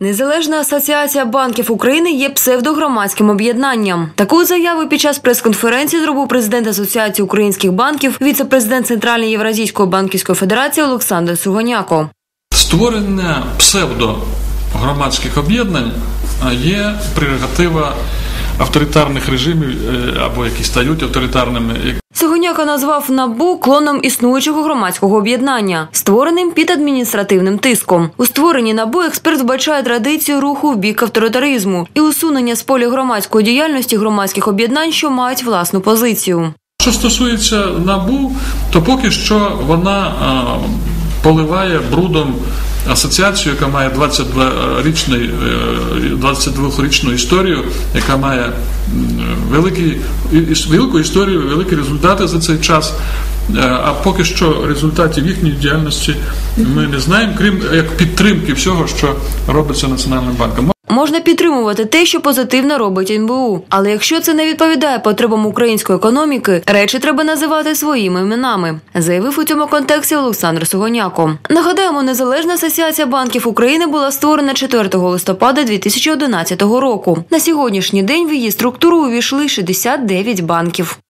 Незалежна асоціація банків України є псевдогромадським об'єднанням. Таку заяву під час прес-конференції зробив президент Асоціації українських банків, віце-президент Центральної Євразійської банківської федерації Олександр Сугоняко. Створення псевдогромадських об'єднань є прерогатива авторитарних режимів е, або які стають авторитарними. Сугоняка назвав набу клоном існуючого громадського об'єднання, створеним під адміністративним тиском. У створенні набу експерт вбачає традицію руху в бік авторитаризму і усунення з поля громадської діяльності громадських об'єднань, що мають власну позицію. Що стосується набу, то поки що вона поливає брудом асоціацію, яка має 22-річний, 22-річну історію, яка має великі, велику історію, великі результати за цей час. Е, А поки що результатів їхньої діяльності ми не знаємо, крім як підтримки всього, що робиться Національним банком. Можна підтримувати те, що позитивно робить НБУ. Але якщо це не відповідає потребам української економіки, речі треба називати своїми іменами, заявив у цьому контексті Олександр Сугоняко. Нагадаємо, незалежна асоціація банків України була створена 4 листопада 2011 року. На сьогоднішній день в її структуру увійшли 69 банків.